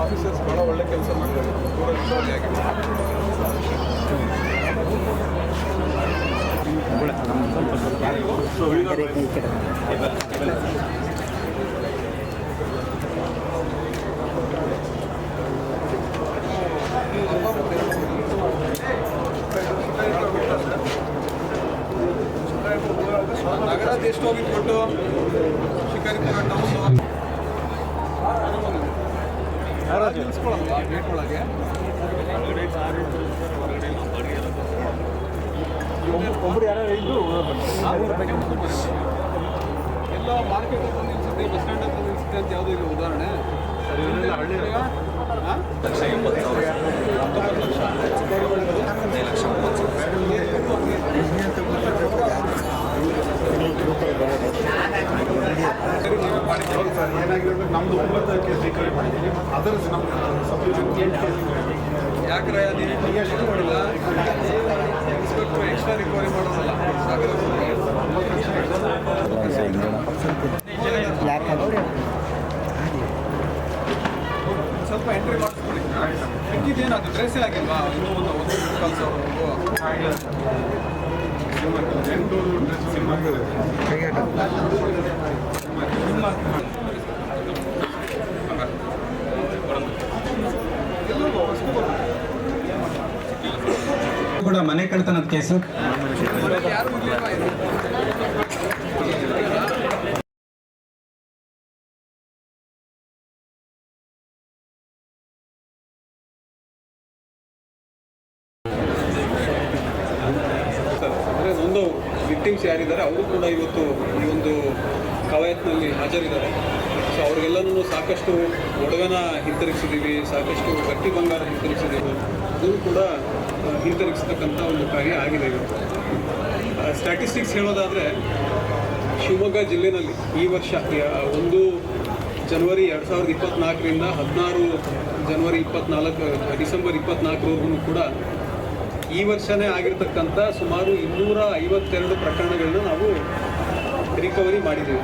Officers ಭಾಳ ಒಳ್ಳೆ ಕೆಲಸ ಮಾಡ್ತಾರೆ ಪೂರ ವಿಶ್ವಾಸಿಯಾಗಿ ಎಷ್ಟು ಶಿಕಾರಿ ಶಿಕಾರಿಪುರ ಟೌನ್ ನಿಲ್ಸ್ಕೊಳಲ್ವಾ ಗೇಟ್ ಒಳಗೆ ಒಬ್ಬರು ಯಾರು ಇದ್ದು ಎಲ್ಲ ಮಾರ್ಕೆಟ್ ಹತ್ರ ನಿಲ್ಸುತ್ತೆ ಬಸ್ ಸ್ಟ್ಯಾಂಡ್ ಹತ್ರ ನಿಲ್ಸುತ್ತೆ ಅಂತ ಯಾವುದೋ ಇಲ್ಲ ಉದಾಹರಣೆ. ಹಳ್ಳಿ ಲಕ್ಷ ಎಂಬತ್ತು ಸಾವಿರ. ಹತ್ತೊಂಬತ್ತು ಲಕ್ಷ ಹದಿನೈದು ಲಕ್ಷ ಮೂವತ್ತು ಸಾವಿರ ಸರಿ, ನೀವೇ ಮಾಡಿ. ಏನಾಗಿದೆ ನಮ್ದು ಒಂಬತ್ತಕ್ಕೆ ರಿಕವರಿ ಮಾಡಿದ್ದೀವಿ ಅದರ ನಮ್ಮ ಯಾಕ್ರೆ ನೀನು ಎಷ್ಟು ಮಾಡಿಲ್ಲ? ಇನ್ಸ್ಪೆಕ್ಟರ್ ಎಕ್ಸ್ಟ್ರಾ ರಿಕವರಿ ಮಾಡೋದಲ್ಲ. ಸ್ವಲ್ಪ ಎಂಟ್ರಿ ಮಾಡಿಸ್ಕೊಳ್ಳಿ ಮಿಕ್ಕಿದ್ದೇನು ಅದು ಡ್ರೆಸ್ಸೇ ಆಗಿಲ್ವಾ? ಇನ್ನೂ ಒಂದು ಒಂದು ಸಾವಿರ ಎಂಟು ಸಿನಿಮಾ ಕೂಡ ಮನೆ ಕಳ್ತನದ ಕೇಸು. ಯಾರಿದ್ದಾರೆ ಅವರು ಕೂಡ ಇವತ್ತು ಈ ಒಂದು ಕವಾಯತ್ನಲ್ಲಿ ಹಾಜರಿದ್ದಾರೆ. ಸೊ ಅವ್ರಿಗೆಲ್ಲನೂ ಸಾಕಷ್ಟು ಒಡವೆನ ಹಿಂತಿರುಗಿಸಿದ್ದೀವಿ, ಸಾಕಷ್ಟು ಗಟ್ಟಿ ಬಂಗಾರ ಹಿಂತಿರುಗಿಸಿದ್ದೀವಿ. ಅದು ಕೂಡ ಹಿಂತಿರುಗಿಸ್ತಕ್ಕಂಥ ಒಂದು ಕಾರ್ಯ ಆಗಿದೆ ಇವತ್ತು ಸ್ಟ್ಯಾಟಿಸ್ಟಿಕ್ಸ್ ಹೇಳೋದಾದರೆ, ಶಿವಮೊಗ್ಗ ಜಿಲ್ಲೆನಲ್ಲಿ ಈ ವರ್ಷ ಒಂದು ಜನವರಿ ಎರಡು ಸಾವಿರದ ಇಪ್ಪತ್ತ್ನಾಲ್ಕರಿಂದ ಹದಿನಾರು ಜನವರಿ ಇಪ್ಪತ್ನಾಲ್ಕು, ಡಿಸೆಂಬರ್ ಇಪ್ಪತ್ನಾಲ್ಕರವರೆಗೂ ಕೂಡ ಈ ವರ್ಷನೇ ಆಗಿರ್ತಕ್ಕಂಥ ಸುಮಾರು ಇನ್ನೂರ ಐವತ್ತೆರಡು ಪ್ರಕರಣಗಳನ್ನ ನಾವು ರಿಕವರಿ ಮಾಡಿದ್ದೀವಿ.